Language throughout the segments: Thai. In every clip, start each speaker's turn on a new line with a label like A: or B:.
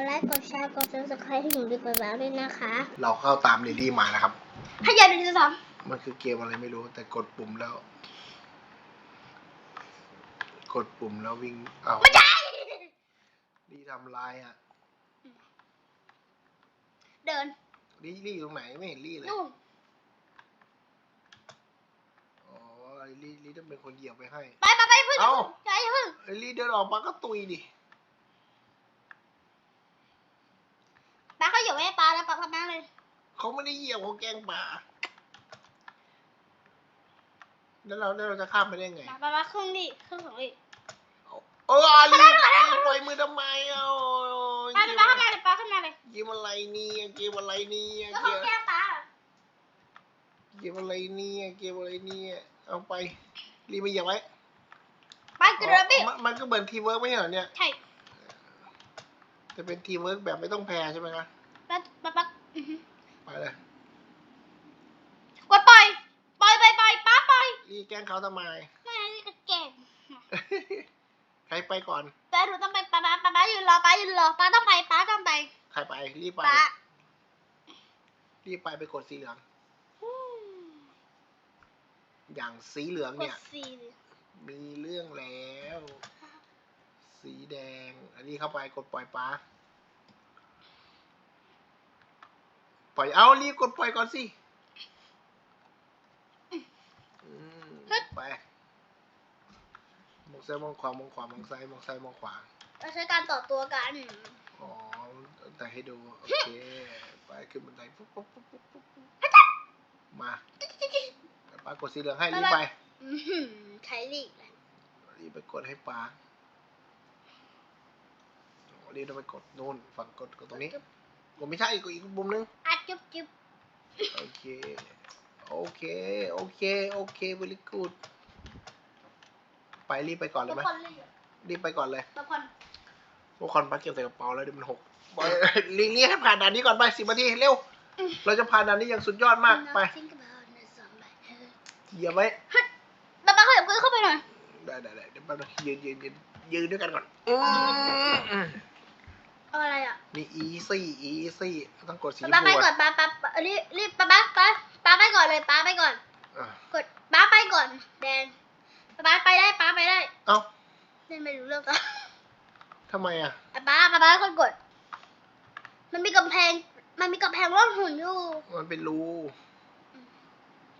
A: ดไลค์กดแชร์กดซับสไครต์ให้หนูดีกว่าแล้วด้วยนะคะ
B: เราเข้าตามลิลลี่มานะครับ
A: ให้ยายดูที่สอง
B: มันคือเกมอะไรไม่รู้ แต่กดปุ่มแล้ว กดปุ่มแล้ววิ่งเอา
A: ไม่ใช่
B: ลี่ทำลายอะ
A: เดิน
B: ลี่ลี่อยู่ตรงไหนไม่เห็นลี่เลย
A: นู่น
B: อ๋อลี่ลี่ต้องเป็นคนเหยียบไปให้
A: ไปไปไปพึ่ง
B: เอ้า
A: ใจพึ่ง
B: ไอ้ลี่เดินออกมาก็ตุยดิ
A: ป้าเขาอยู่ให้ปลาแล้วปลาพับน้ำเลย
B: เขาไม่ได้เหยียบเขาแกล้งป่า แล้วเราแล้วเราจะข้ามไปได้ไง
A: ปลาปลาปลาครึ่งดิครึ่งของดิ
B: เอออาลี่ปล่อยมือทำไมเอ้า
A: ปลาปลาเข้ามาเลยปลาเข้ามาเลย
B: เกมอะไรเนี่ยเกมอะไรเนี่ย
A: แล้ว
B: เก
A: เขา
B: ม
A: แก้ปลา
B: เกมอะไรเนี่ยเกมอะไรเนี่ยเอาไปรีบไปเหยียบไว้
A: ปลากระบี่
B: มันมันก็เหมือนทีมเวิร์กไม่ใช่เหรอเนี่ย
A: ใช่
B: จะเป็นทีมเวิร์กแบบไม่ต้องแพ้ใช่ไหมคะ
A: ปลาปลาปลาอื้อหือ
B: ไปเลย
A: กดปล่อยปล่อยปล่อยปล่อยปลาปล่อย
B: รีบแกล้ งเขาทำไม
A: ไม่งั้นนี่ก็เก่ง
B: ใครไปก่อน
A: แต่หนูต้องไปปลาปลาปลาปลายืนรอปลายืนรอปลาต้องไปปลาต้องไป
B: ใครไปรีบไป
A: ปลา
B: รีบไปไปกดสีเหลือง อย่างสีเหลือง
A: ก
B: เนี่
A: ด
B: ย
A: สี่
B: มีเรื่องแล้ว สีแดง อันนี้เข้าไปกดปล่อยปลาปล่อยเอารีบกดปล่อยก่อนสิอืม ไปมองซ้ายมองขวามองขวามองซ้ายมองซ้ายมองขวา
A: เราใช้การต่อตัวกัน
B: อ๋อแต่ให้ดู โอเค ไปขึ้นบันไดปุ๊บปุ๊บปุ๊บปุ๊บปุ๊บปุ๊บมาปลากดสีเหลืองให้รีบไป
A: อื้อหือใช้ลีกเลย
B: รีบไปกดให้ปลาอ๋อรีบต้องไปกดนู่นฝั่งกดกดตรงนี้กดไม่ใช่กดอีกมุมนึง
A: อัดจุ๊บจุ๊บ
B: โอเค โอเค โอเค โอเค very good ไปรีบไปก่อนเลย
A: ทุก
B: ไหม
A: คนเลย
B: รีบไปก่อนเลย
A: ทุกคน
B: พวกคอนปักเก็บใส่กระเป๋าแล้วเดี๋ยวมันหกไปรีบรีบให้ผ่านด่านนี้ก่อนไปสิบนาทีเร็ว เราจะผ่านด่านนี้อย่างสุดยอดมากไป
A: Think about the zombie
B: เหยียบไว้
A: ป๊าป๊าขยับมือเข้าไปหน่อย
B: ได้ได้ได้เดี๋ยวแป๊บนึงยืนยืนยืนยืนด้วยกันก่อนอืมอืม
A: เอาอะไรอะ
B: นี่ easy easy ต้องกดสีชม
A: ป๊า
B: พู
A: ไปก่อน
B: อะ
A: ป๊าป๊าป๊ารีบรีบป๊าป๊าป๊า ป๊าไปก่อนเลยป๊าไปก่อน
B: อะ
A: กดป๊าไปก่อน แดนป๊าไปได้ป๊าไปได้
B: เอ้า
A: เล่นไม่รู้เรื่องกัน
B: ทำไมอะ
A: ป๊าป๊าป๊าคนกด มันมีกำแพง มันมีกำแพงร่องหุ่นอยู่
B: มันเป็นรู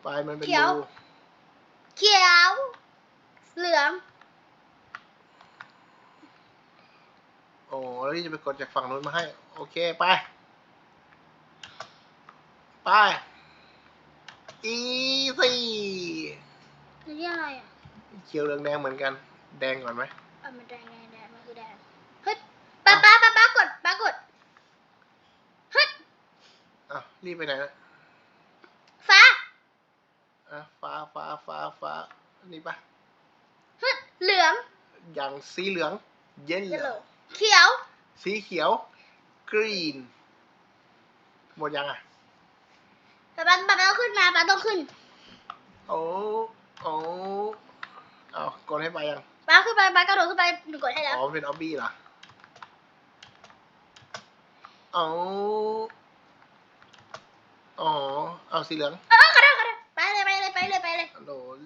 B: ปลายมันเป็น
A: เขียว
B: รู
A: เขียว เหลือง
B: โอ้แล้วนี่จะไปกดจากฝั่งนู้นมาให้ โอเค ไป ไป easy
A: นี่อะไรอะ
B: เขียวเหลืองแดงเหมือนกัน แดงก่อนไหม
A: อะมันแดงแดงแดงมันคือแดงเฮ้ยป๊าป๊าป๊าป๊ากดป๊ากดเฮ้ย
B: อะรีบไปไหนนะ
A: ฟ้า
B: อะฟ้าฟ้าฟ้าฟ้านี่ปะ
A: เฮ้ยเหลือง
B: อย่างสีเหลืองเย็นเหลือง
A: yellow เขียว
B: สีเขียว green หมดยังอะ
A: ป๊าป๊าป๊าต้องขึ้นมาป๊าต้องขึ้น
B: โอ้โอ้เอากดให้ไปยัง
A: ป๊าขึ้นไปป๊ากระโดดขึ้นไปหนูกดให้แล้ว
B: อ๋อเป็นออบบี้เหรอเอาอ๋อเอาสีเหลือง
A: เออกระโดดกระโดดไปเลยไปเลยไปเลยไปเลย
B: โดน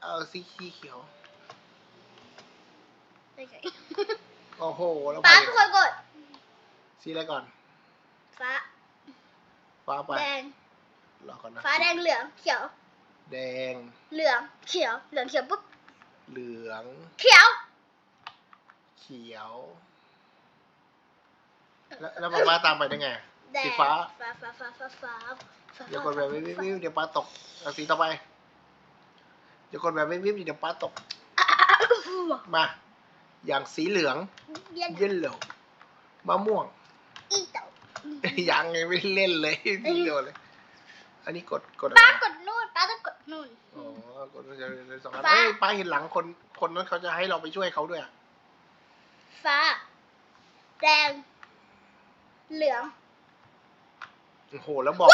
B: เอาสีเขียว
A: ไปเลย
B: โอ้โหแล้ว
A: ป๊า
B: ไป
A: ทุกคนกด
B: สีอะไรก่อน
A: ฟ้า
B: ฟ้าไป
A: แดง
B: รอก่อนนะ
A: ฟ้าแดงเหลืองเขียว
B: แดง
A: เหลืองเขียว เหลืองเขียวปุ๊บ
B: เหลือง
A: เขียว
B: เขียว แล้วแล้วป้าตามไปได้ไง
A: แดง
B: สีฟ้า
A: ฟ้าฟ้าฟ้าฟ้าฟ้าฟ้า
B: เดี๋ยวกดแบบวิบวิบวิบเดี๋ยวปลาตกเอาสีต่อไป เดี๋ยวกดแบบวิบวิบเดี๋ยวปลาตก มา อย่างสีเหลือง
A: เย็น
B: เยลโล่มะม่วง
A: อีเต่า
B: ยังไงไม่เล่นเลย
A: เอ้ย
B: เดียวเลย อันนี้กดกดอะ
A: ป้า
B: ไร
A: กดนู่นป้าต้องกดนู่น
B: อ๋อกดเลยสองอัน
A: ฟ้า
B: เอ้ยป้าเห็นหลังคนคนนั้นเขาจะให้เราไปช่วยเขาด้วยอะ
A: ฟ้า แดง เหลือง
B: โอ้โหแล้วบอก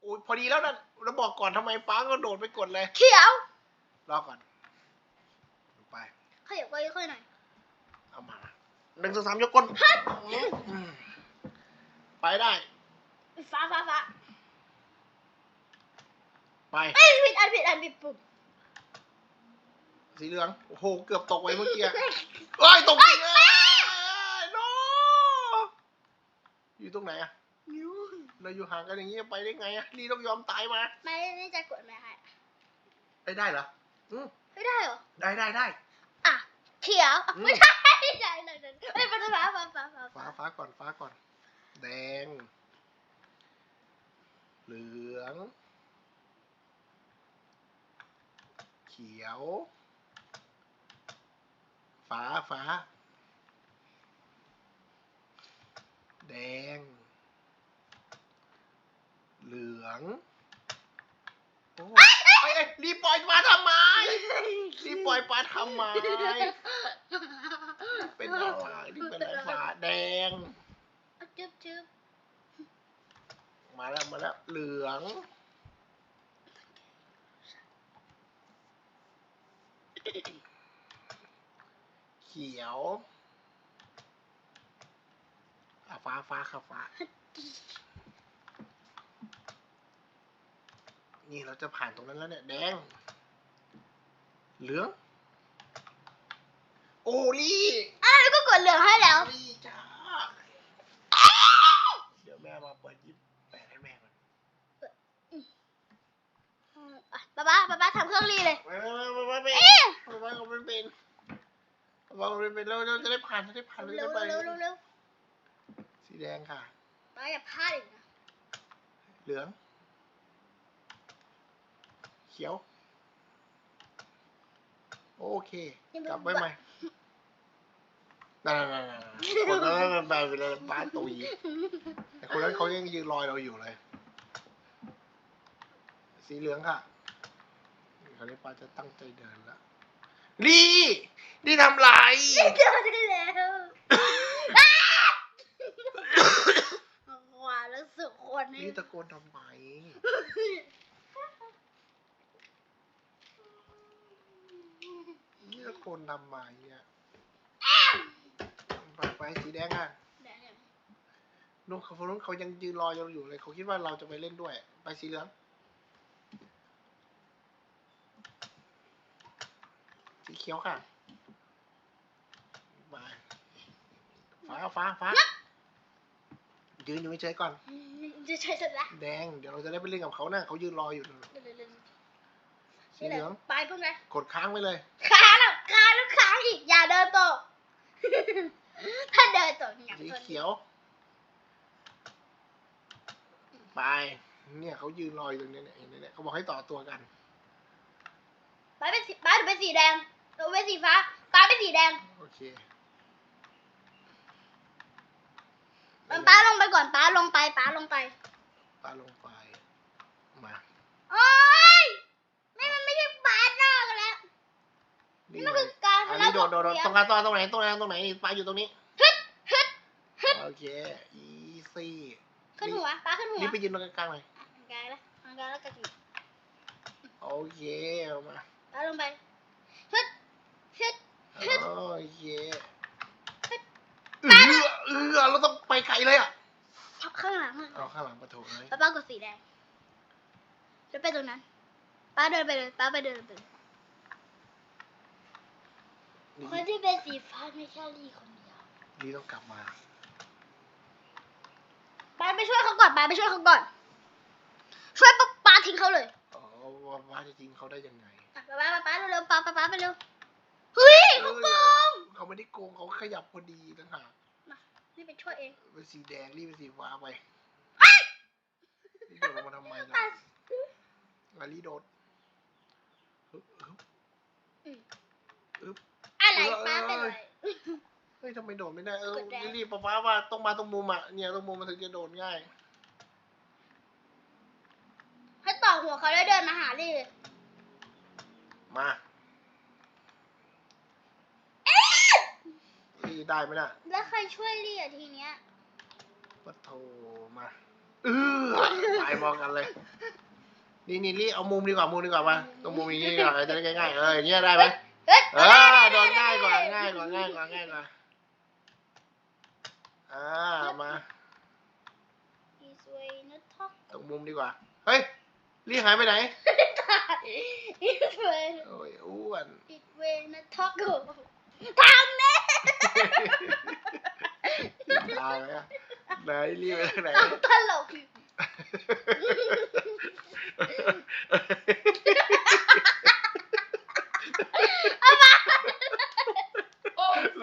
B: โอ้ยพอดีแล้วนะแล้วบอกก่อนทำไมป้าก็โดดไปกดเลย
A: เขียว
B: รอก่อนไป
A: ขยับไปค่อยหน่อย
B: เอามาหนึ่งสองสามยกก้นอืมไปได้
A: ฟ้าฟ้าฟ้า
B: ไป
A: เอ้ยผิดอันผิดอันผิดปุ่ม
B: สีเหลือง โอ้โห เกือบตกไปเมื่อกี้เอ้ย ตกจริงเลยโนอยู่ตรงไหนอะ
A: ยู
B: เราอยู่ห่างกันอย่างนี้จะไปได้ไงอะลีต้องยอมตายมา
A: ไม่ได้จะกดไม่ให้
B: ได้ได้เหรออืม
A: ไม่ได้เหรอ
B: ได้ได้ได้
A: อะ เขียวอะ
B: อืม
A: ไม่ใช่ไม่ใช่เลยไม่เป็นฟ้าฟ้าฟ้าฟ้า
B: ฟ้าฟ้าก่อนฟ้าก่อน แดง เหลือง เขียว ฟ้าฟ้า แดง เหลืองโอ้ยเอ้ยเอ้ยรีบปล่อยปลาทำไมรีบปล่อยปลาทำไม เป็นอะไรนี่เป็นอะไรฟ้าแดง
A: จึ๊บจึ๊บ
B: มาแล้วมาแล้วเหลือง เขียวอะฟ้าฟ้าครับฟ้า นี่เราจะผ่านตรงนั้นแล้วเนี่ย แดง เหลือง โอลี่
A: อะแล้วก็กดเหลืองให้แล้ว
B: ลี่จ้า เดี๋ยวแม่มาเปิดยิบแปดให้แม่ก่อน
A: อะป๊าป๊าป๊าป๊าทำเครื่องรีเลย
B: ไม่ไม่ไม่ไม่ไม่
A: เอ๊ะ
B: ไม่ไม่ไม่ไม่เป็น เป็นเราเราจะได้ผ่านจะได้ผ่านเรา
A: เร็ว
B: ไป
A: เร็วเร็วเร็ว
B: สีแดงค่ะ
A: ป๊าอย่าพลาดอีกนะ
B: เหลือง เขียว โอเคกลับไว้ใหม่นั่นนั่นนั่นนั่นคนนั้นมันไปลยบ้าตุยแต่คนนั้นเขายังยืนรอยเราอยู่เลย สีเหลืองค่ะคราวนี้ป้าจะตั้งใจเดินแล้วดี นี่ทำไร
A: เจอได้แล้วขวาแล้วสุดคนนี่
B: นี่ตะโกนทำไม นี่ตะโกนทำไมอะไปไปสีแดงอะนุ่นเขาคนนู้นเขายังยืนรอเราอยู่เลยเขาคิดว่าเราจะไปเล่นด้วย ไปสีเหลืองสีเขียวค่ะ ไปฟ้าฟ้าฟ้ายืนอยู่เฉยๆก่อน
A: จะใช้เสร็จแล้ว
B: แดง เดี๋ยวเราจะได้ไปเล่นกับเขานะเขายืนรออยู่นะสีเหลือง
A: ไปพวกนั้น
B: กดค้างไว้เลย
A: ค้างแล้วค้างแล้วค้างอีกอย่าเดินตกถ้าเดินตกอย่าง
B: สี
A: คน
B: เขียว ไป เนี่ยเขายืนรออยู่ตรงนี้เนี่ยเห็นไหมเนี่ยเขาบอกให้ต่อตัวกัน
A: ป้าเป็นสีป้าเป็นสีแดงเราเป็นสีฟ้าป้าเป็นสีแดง
B: โอเค
A: มันป้าลงไปก่อนป้าลงไปป้าลงไป
B: ปาลงไป มา
A: โอ๊ยไม่มันไม่ใช่ป้าหน้ากันแล้วนี่มันคือการ
B: อัน
A: ทะ
B: นี้
A: เลาะ
B: โดดโดดโดด
A: เสีย
B: ตรงกลางตรงตรงไหนตรงไหนตรงไหนปลาอยู่ตรงนี้
A: ฮึดฮึดฮึด
B: โอเค อีซี่
A: ขึ้นหัวป้าขึ้นหัว
B: นี่ไปยืนตรงกลางๆหน่อย
A: อะกายแล้วอะกายแล้วกระดิ่ง
B: โอเคเอามา
A: ป้าลงไปฮึดฮึดฮึด
B: โอเคเออเออเราต้อง ไปไกลเลยอะ
A: พับข้างหลังอะ
B: เอาข้างหลังประตูเลย
A: ป้าป้ากดสีแดงแล้วไปตรงนั้น ป้าเดินไปเลยป้าไปเดินไปเลย
B: นี่
A: คนที่เป็นสีฟ้าไม่ใช่ลีคนเดียว
B: นี่ต้องกลับมา
A: ป้าไปช่วยเขาก่อนป้าไปช่วยเขาก่อน ช่วยป้าป้าทิ้งเขาเลย
B: อ๋อว่าว่าจะจริงเขาได้ยังไง
A: อะป้าป้าป้าเร็วๆป้าป้าป้าไปเร็วเฮ้ยเขาโกง
B: เขาไม่ได้โกงเขาขยับพอดีต่างหาก
A: นี่ไปช่วยเอง
B: เป็นสีแดงรีบเป็นสีฟ้าไปนี่โดดลงมาทำไมล่ะ
A: อะ
B: อาลีโดดฮึบฮึบ
A: อืม
B: อึ๊บ
A: อะไรป้าเป็นอะไร
B: เฮ้ยทำไมโดดไม่ได้ เออก
A: ดแดง
B: รีบๆป้าป้าว่าต้องมาตรงมุมอะ เนี่ยตรงมุมมันถึงจะโดดง่าย
A: ให้ต่อหัวเขาแล้วเดินมาหาลีเลย
B: มาลี ได้ไหมน่ะ
A: แล้วใครช่วยลีอะทีเนี้ย
B: ปะโทมาเออตายมองกันเลย นี่นี่รีเอามุมดีกว่ามุมดีกว่ามาตรงมุมอย่างนี้ดีกว่าจะได้ง่ายๆเอออย่างเงี้ยได้ไหม
A: เฮ้ย
B: เออโดนง่ายกว่าง่ายกว่าง่ายกว่าง่ายกว่าอ่ามามุมดีกว่า เฮ้ยรีหายไปไหน
A: อีกเวน
B: โอ้ยอ้วน
A: อีกเวนนะท็อกโกทำแน่
B: ตายแล้วไหนรีบไปทางไหน
A: ทำตลก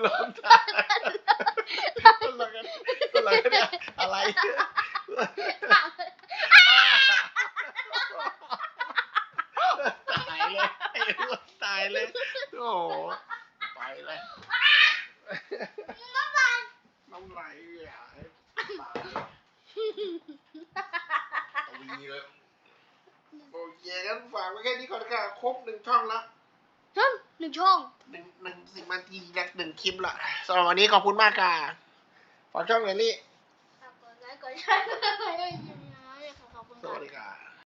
B: ลงตายตลกกันตลกกันเนี่ยอะไรตายเลยไอ้อ้วนตายเลย โอ้โหไปเลยน้ำไหลอะตายเอาวีเลยโอเค งั้นฝากไว้แค่นี้ก่อนค่ะครบหนึ่งช่องละ
A: ช่องหนึ่งช่อง
B: หนึ่งหนึ่งสิบนาทีนะหนึ่งคลิปละสำหรับวันนี้ขอบคุณมากค่ะฝากช่องเลยลี่
A: กดไลค์กดแชร์กดติดตามขอบคุณ
B: ส
A: ค่ะ
B: วัสดีค่ะ